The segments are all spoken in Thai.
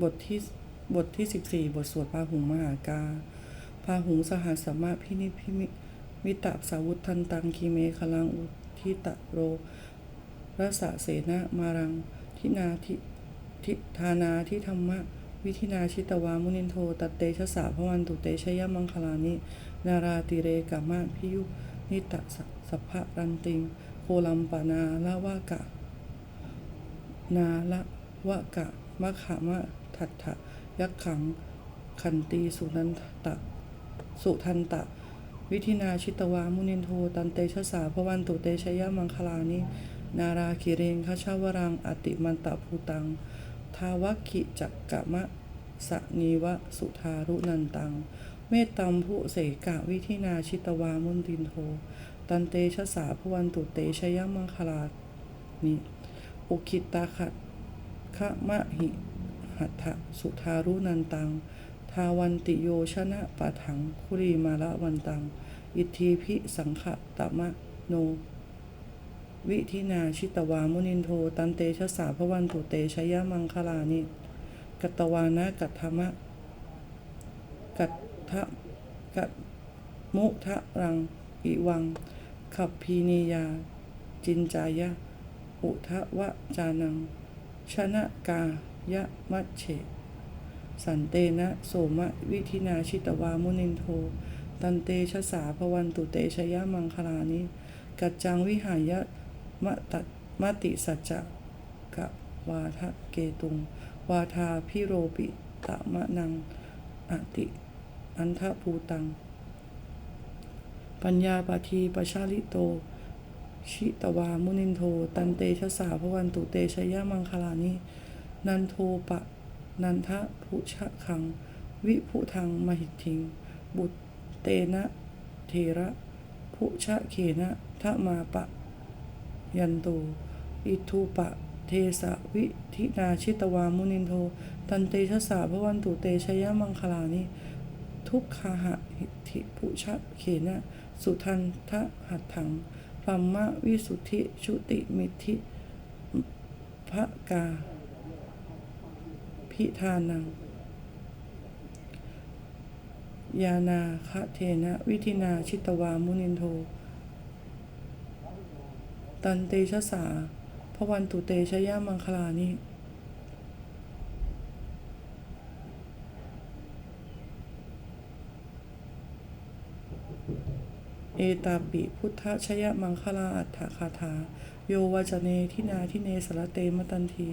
บทที่บทที่ 14 บทสวดพาหุงมหากาพาหุงสหัสมะพินิพิมิมิตะสาวุธันตังคีเมคลังอุทิตะโรรสะเสนามารังทินาทิทิธานาทิธรรมะ วิธินาชิตวามุนินโทตัตเตชะสาพวันตุเตชยมังคลานิ นาราติเรกามะพิยุนิตะสัพพะรันติง โคลัมปนาละวากะ นาละวะกะมะขามะ ทัตถะยักขัง ขันตีสุนันตะสุทันตะ วิธินาชิตวา มุนินโท ตันเตชะสาพวันตุเตชยมังคลานิ นาราคิเรงคชาวรัง อติมันตะภูตัง ทาวคิจักกะมะสะนีวะสุทารุนันตัง เมตตัมผู้เสกะวิธินาชิตวา มุนินโท ตันเตชะสาพวันตุเตชยมังคลานิ อุคิตาขัดคะมะหิ หัตถะสุทารุนันตัง ทาวันติโยชนะปะถังคุรีมาละวันตัง อิทธิพิสังขะตะมะโน วิธินาชิตวามุนินโท ตันเตชะสาพวันตุเตชยมังคลานิกัตตวานะกัตถมะกัตทะกัตมุทะรัง อิวัง ขับพีนียา จินจายะ อุทะวะจานัง ชนะกา ยะมัชเฉสันเตนะโสมะวิธินาชิตวามุนินโท ตันเตชะสาพวันตุเตชยะมังคลานิ กัจจังวิหายะมะตัมติสัจจะกะวาทะเกตุง วาทาพิโรปิตะมะนังอติ อันทะภูตัง ปัญญาปาทีปชาลิโต ชิตวามุนินโท ตันเตชะสาพวันตุเตชยะมังคลานิ นันโทปะ นันทะพุชะคัง วิพุทังมหิทิง บุตเตนะเทระพุชะเขนะทะมาปะ ยันโต อิทูปะ เทสะวิธินาชิตวามุนินโท ตันเตชะสาพวันตุเตชยมังคลานิทุกขาหะหิธิพุชะเขนะ สุทันทะหัตถังพรัมมะวิสุทธิชุติมิทธิภะกา พิธานัง ยานาคะเทนะ วิธินาชิตวามุนินโท ตันเตชะสาพระวันตุเตชยามังคลานิเอตาปิพุทธชยมังคลาอัฏฐคาถา โยวาจเนทินาทิเนสระเตมตันที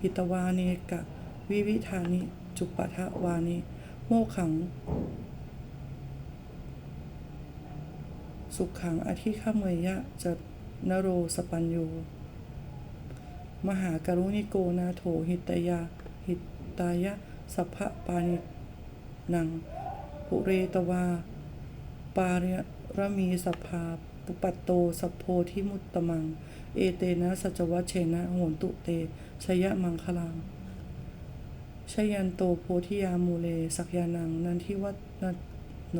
หิตวาเนกะ วิวิธานิ จุปะทะวานิ โมขัง สุขขังอธิขเมยะจะนโรสปัญโย มหากรุณิโกนาโถหิตยา หิตายะสัพพะปานินังปุเรตวา ปาริรมีสภาปุปัตโตสัพโพทิมุตตมัง เอเตนะสัจวัชเชนะโหนตุเต ชยะมังคลัง ชยันโตโพธิยามูเล สักยานัง นันทิวัตนโน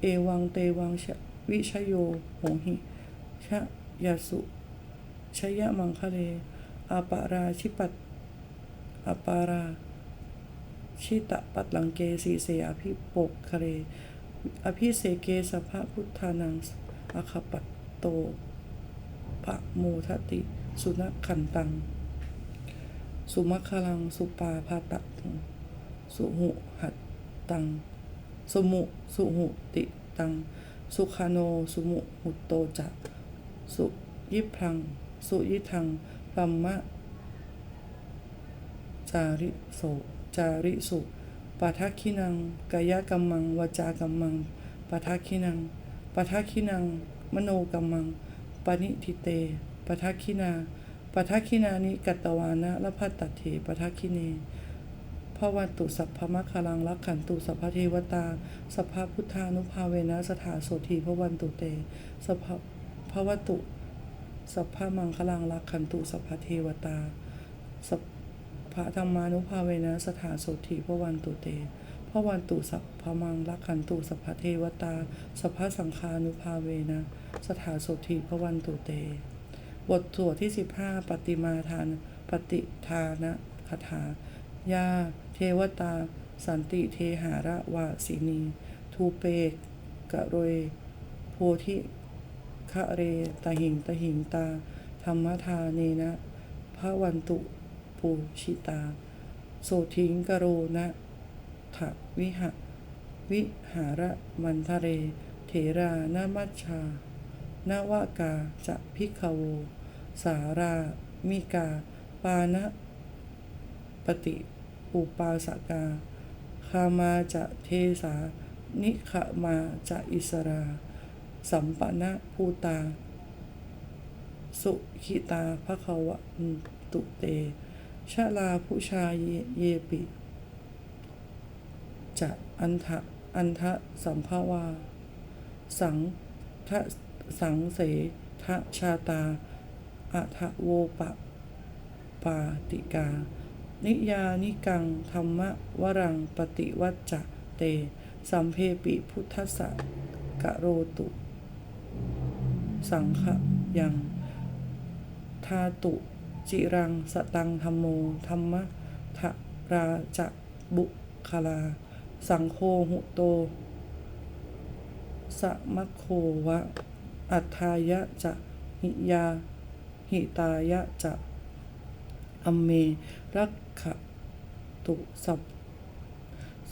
เอวังเตวังวิชโยโหหิชะยาสุชยะมังคะเลอาปาราชิปัตอาปาราชิตะปัตลังเกสีเสอภิปกคะเรอภิเสเกสภะพุทธานังอาคปัตโตปะโมทติ สุนัขันตัง สุมคคลัง สุปาพาตังสุหุหัตตังสมุ สุหุติตัง สุขาโน สุมุหุตโตจะ สุยิพัง สุยิทังรัมมะ จาริโส จาริสุปาทักขินังกายกัมมังวาจากัมมังปาทักขินังปาทักขินัง มโนกัมมัง ปณิทิเตปาทักขินา ปทักขินานิกัตวานะละพัตตเถปทักขิเนพระวันตุสัพพมคลังรักขันตุสัพพเทวตา สัพพพุทธานุภาเวนะสถาโสธีพระวันตุเต สัพพพระวตุ สัพพมังคลังรักขันตุสัพพเทวตา สัพพธรรมานุภาเวนะสถาโสธีพระวันตุเตพระวันตุสัพพมังรักขันตุสัพพเทวตา สัพพสังฆานุภาเวนะ สถาโสธีพระวันตุเต บทสวดที่ 15 ปฏิมาทาน ปฏิทานะคาถา ยา เทวตา สันติเทหาระวาสินี ทูเปกกะโรยโพธิคะเรตหิงตหิงตา ธรรมทาเนนะพระวันตุปูชิตา โสทิงกโรนะถะวิหะ วิหารมันทะเร เถรานามัชชา นวากาจะพิกขโว สารามิกา ปานะปฏิอุปาสกา คามาจะเทสา นิขมาจะอิสรา สัมปนะภูตา สุขิตาภควะตุเต ชะลาผู้ชาเยเยปิ จะอันทะอันทะสัมภาวา สังทะ สังเสทะชาตาอะทโวปะปาติกา นิยานิกัง ธรรมะวรังปฏิวัจจะเต สัมเพปิพุทธสะกะโรตุ สังขยังทาตุจิรังสตังธรรมโมธรรมะทะราจะบุคลา สังโฆหุโตสะมะโควะ อัฏฐายะจะหิยา หิตายะจะอัมเมรักขะตุสัพ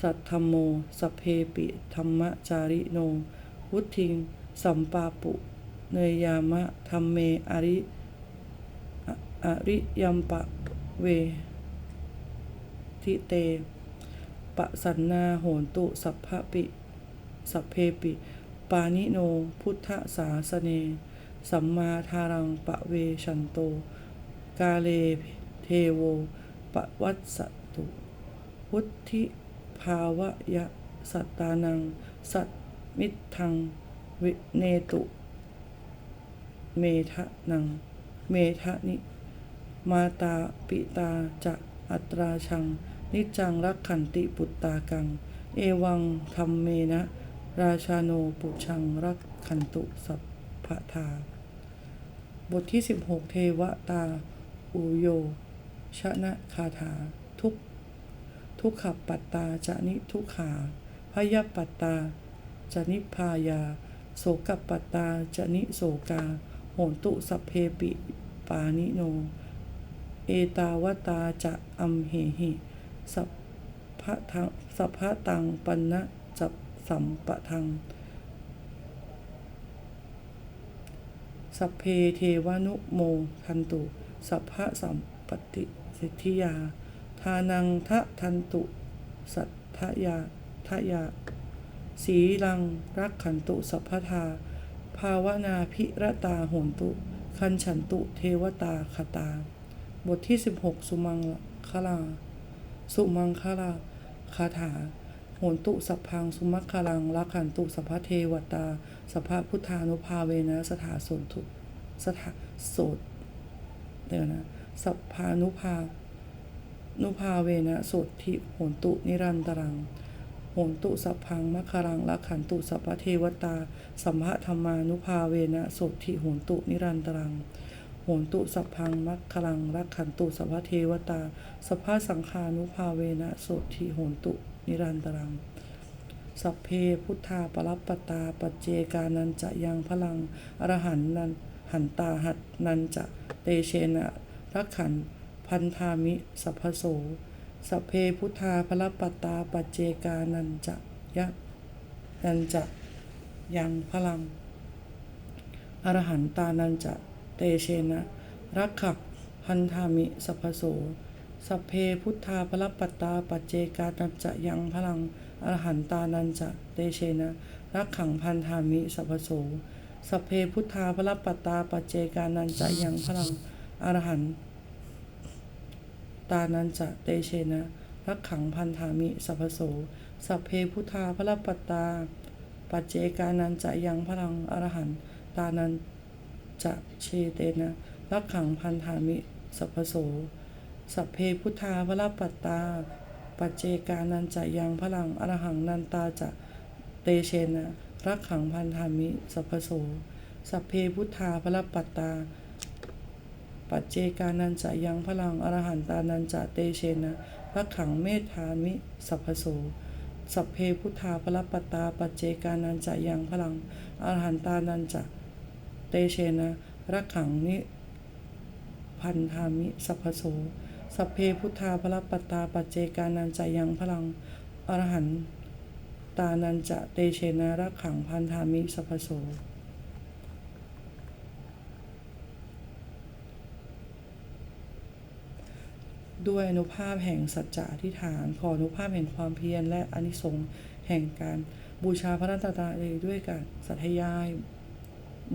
สัทธมโมสเพปิธรรมจาริโน วุทิง สัมปาปุ เนยยามะธรรมเมอริอริยัมปะเวทิเต ปะสันนาโหนตุ สัพพะปิ สัพเพปิ ปานิโนพุทธสาสเน สัมมาทารังปะเวชันโต กาเลเทโวปะวัตสตุ พุทธิภาวะยะสัตตานัง สัตมิทังวิเนตุ เมทะนัง เมทะนิ มาตาปิตาจะอัตราชัง นิจจังรักขันติปุตตากัง เอวังธรรมเมนะ ราชาโนปุชังรักขันตุสัพพทา บทที่ 16 เทวตา อุโย ชนะคาถา ทุก ทุกขปัตตาจะนิทุกขาพยปัตตาจะนิพายา โสกับปัตตาจะนิโสกา โหนตุสัพเพปิปานิโน เอตาวตาจะอัมเหหิ สัพพะทังสัพพะตังปันนะจั สัมปะทัง สัพเพเทวานุโมทันตุ สัพพะสัมปติสิทธิยา ทานังทะทันตุ สัทธยาทะยา สีลังรักขันตุสัพพทา ภาวนาพิรตาโหนตุ คันฉันตุเทวตาคตา บทที่ 16 สุมังคลา สุมังคลาคาถา โหนตุสัพพังสุมัคคลังรักขันตุสัพพะเทวตาสัพพะพุทธานุภาเวนะสถาสนทุสถาโสดเดี๋ยวนะสัพพานุภานุภาเวนะโสดทิโหนตุนิรันตรังโหนตุสัพพังมัคคารังรักขันตุสัพพะเทวตา สัมภะธรรมานุภาเวนะโสดทิโหนตุนิรันตรังโหนตุสัพพังมัคคลังรักขันตุสัพพะเทวตา สัพพะสังฆานุภาเวนะโสดทิโหนตุ นิรันตรัง สัพเพพุทธาปรัปปตาปเจกานันจะยังพลังอรหันนันหันตาหัดนันจะเตเชนะรักขันพันธามิสัพพโสสัพเพพุทธาพระปัตตาปเจกานันจะยะนันจะยังพลัง อรหันตานันจะเตเชนะรักขับพันธามิสัพพโส สัพเพพุทธาพระปัตตาปัจเจกานัจะยังพลังอรหันตานันจะเตเชนะรักขังพันธามิสัพโสสัพเพพุทธาพระปัตตาปัจเจกานันจะยังพลังอรหันตานันจะเตเชนะรักขังพันธามิสัพโสสัพเพพุทธาพระปัตตาปัจเจกานันจะยังพลังอรหันตานันจะเชเตนะรักขังพันธามิสัพโส สัพเพพุทธาพรปัตตา ปัจเจกานันจะยังพลังอรหังนันตาจะเตเชนะรักขังพันธามิ สัพพโส สัพเพพุทธาพระปัตตา ปัจเจกานันจะยังพลังอรหันตานันจะเตเชนะรักขังเมธามิ สัพพโส สัพเพพุทธาปรปปตา ปัจเจกานันจะยังพลังอรหันตานันจะเตเชนะรักขังนิพันธามิ สัพพโส สัพเพพุทธาปรปปตตาปัจเจกานันจะยังพลังอรหันตานันจะเตเชนะรักขังพันธามิสัพโสด้วยอนุภาพแห่งสัจจะอธิษฐาน ขออนุภาพแห่งความเพียรและอนิสงส์แห่งการบูชาพระรัตนตรัยด้วยการสัทยาย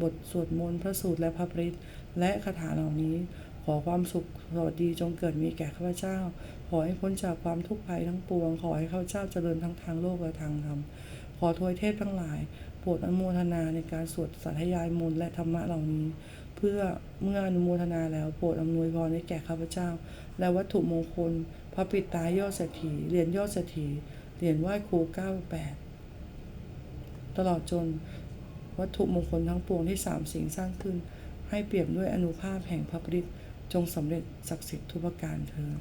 บทสวดมนต์พระสูตรและพระปริตและคาถาเหล่านี้ ขอความสุขสวัสดีจงเกิดมีแก่ข้าพเจ้า ขอให้พ้นจากความทุกข์ภัยทั้งปวง ขอให้ข้าพเจ้าเจริญทั้งทางโลกและทางธรรม ขอทวยเทพทั้งหลายโปรดอนุโมทนาในการสวดสาธยายมนต์และธรรมะเหล่านี้ เพื่อเมื่ออนุโมทนาแล้วโปรดอำนวยพรให้แก่ข้าพเจ้า และวัตถุมงคล พระปิดตายอดเศรษฐีเหรียญยอดเศรษฐีเหรียญไหว้ครู98ตลอดจนวัตถุมงคลทั้งปวงที่สามสิ่งสร้างขึ้น ให้เปรียบด้วยอนุภาพแห่งพระปริตร จงสำเร็จศักดิ์สิทธิ์ทุกประการเทอ